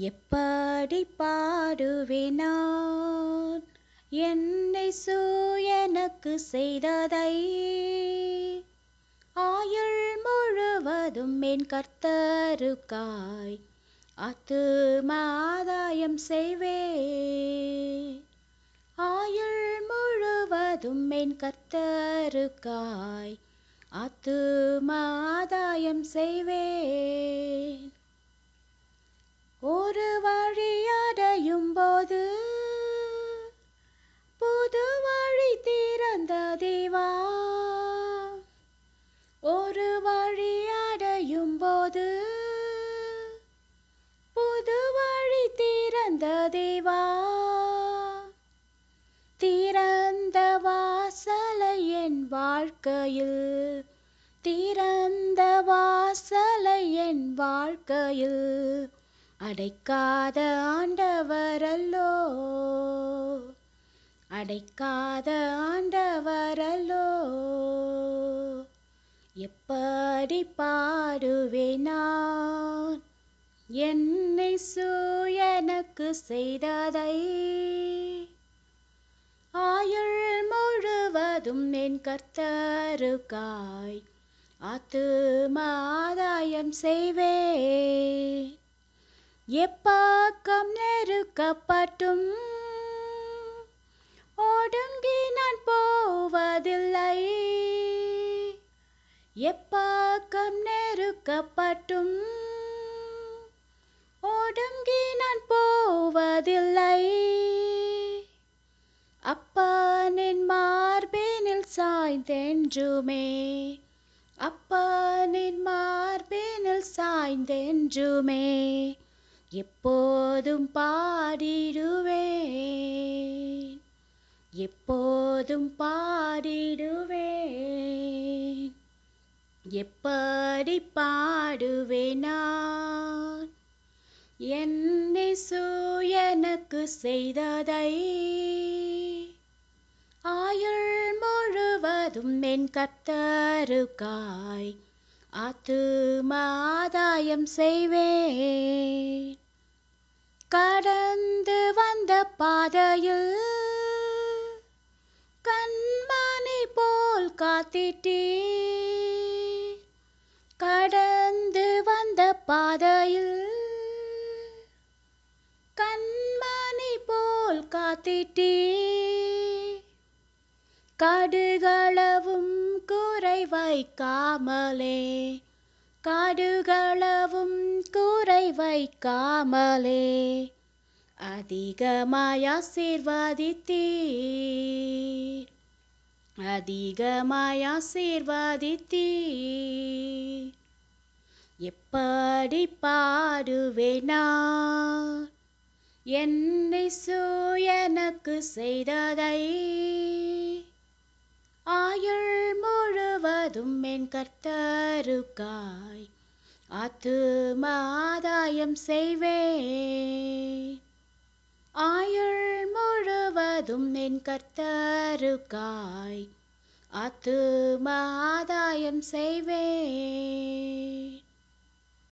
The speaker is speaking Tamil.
எப்படி பாடுவேன் என்னை சூ செய்ததை. ஆயுள் முழுவதும் என் கர்த்தருக்காய் ஆத்துமாதாயம் செய்வே. ஆயுள் முழுவதும் என் கர்த்தருக்காய் ஆத்துமாதாயம் செய்வேன் என் வாழ்க்கையில் திறந்த வாசலை என் வாழ்க்கையில் அடைக்காத ஆண்டவரல்லோ அடைக்காத ஆண்டவரல்லோ எப்படி பாடுவேனான் என்னை சூ எனக்கு செய்ததை முழுவதும் என் கர்த்தருக்காய். ஆத்துமாதாயம் செய்வே எப்பாக்கம் நெருக்கப்பட்டும் ஒடுங்கி நான் போவதில்லை. எப்பாக்கம் நெருக்கப்பட்டும் ஒடுங்கி நான் போவதில்லை. சாய்ந்தென்றுமே. அப்பனின் மார்பினில் சாய்ந்தென்றுமே. எப்போதும் பாடிடுவேன். எப்போதும் பாடிடுவேன். எப்படி பாடுவேன்? என்னை சூ எனக்கு செய்ததை ஆயுள் முழுவதும் என் கத்தருக்காய். ஆத்துமாதாயம் செய்வேன். கடந்து வந்த பாதையில் கண்மணி போல் காத்திட்டே கடந்து வந்த பாதையில் கண்மணி போல் காத்திட்டே காடுகளவும் குறை வைக்காமலே காடுகளவும் குறை வைக்காமலே அதிகமாய் ஆசீர்வாதித்தீர். அதிகமாய் ஆசீர்வாதித்தீர். எப்படி பாடுவேனா என்னை சூ எனக்கு செய்ததை முழுவதும் என் கர்த்தருக்காய் ஆத்தும ஆதாயம் செய்வே ஆயுள் முழுவதும் என் கர்த்தருக்காய் ஆத்தும ஆதாயம் செய்வே